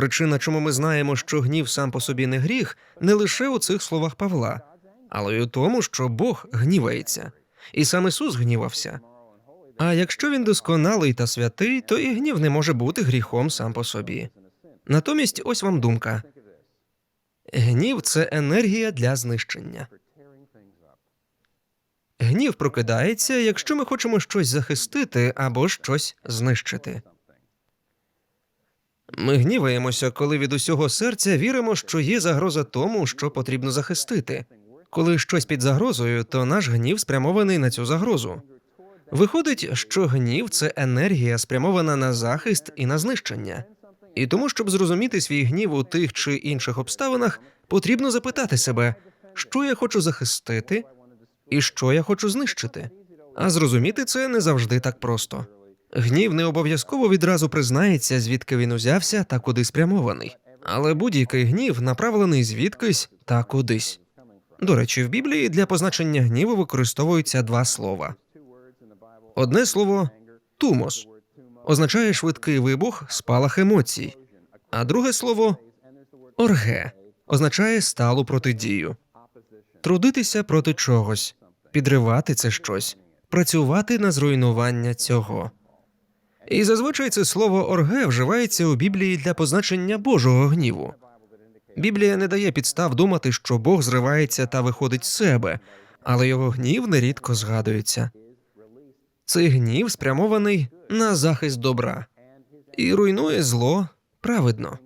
Причина, чому ми знаємо, що гнів сам по собі не гріх, не лише у цих словах Павла, але й у тому, що Бог гнівається, і сам Ісус гнівався. А якщо він досконалий та святий, то і гнів не може бути гріхом сам по собі. Натомість, ось вам думка: гнів це енергія для знищення. Гнів прокидається, якщо ми хочемо щось захистити або щось знищити. Ми гніваємося, коли від усього серця віримо, що є загроза тому, що потрібно захистити. Коли щось під загрозою, то наш гнів спрямований на цю загрозу. Виходить, що гнів це енергія, спрямована на захист і на знищення. І тому, щоб зрозуміти свій гнів у тих чи інших обставинах, потрібно запитати себе, що я хочу захистити і що я хочу знищити. А зрозуміти це не завжди так просто. Гнів не обов'язково відразу признається, звідки він узявся та куди спрямований. Але будь-який гнів направлений звідкись та кудись. До речі, в Біблії для позначення гніву використовуються два слова. Одне слово тумос означає швидкий вибух, спалах емоцій, а друге слово орге означає сталу протидію. Трудитися проти чогось, підривати це щось, працювати на зруйнування цього. І зазвичай це слово орге вживається у Біблії для позначення Божого гніву. Біблія не дає підстав думати, що Бог зривається та виходить з себе, але його гнів нерідко згадується. Цей гнів спрямований на захист добра і руйнує зло праведно.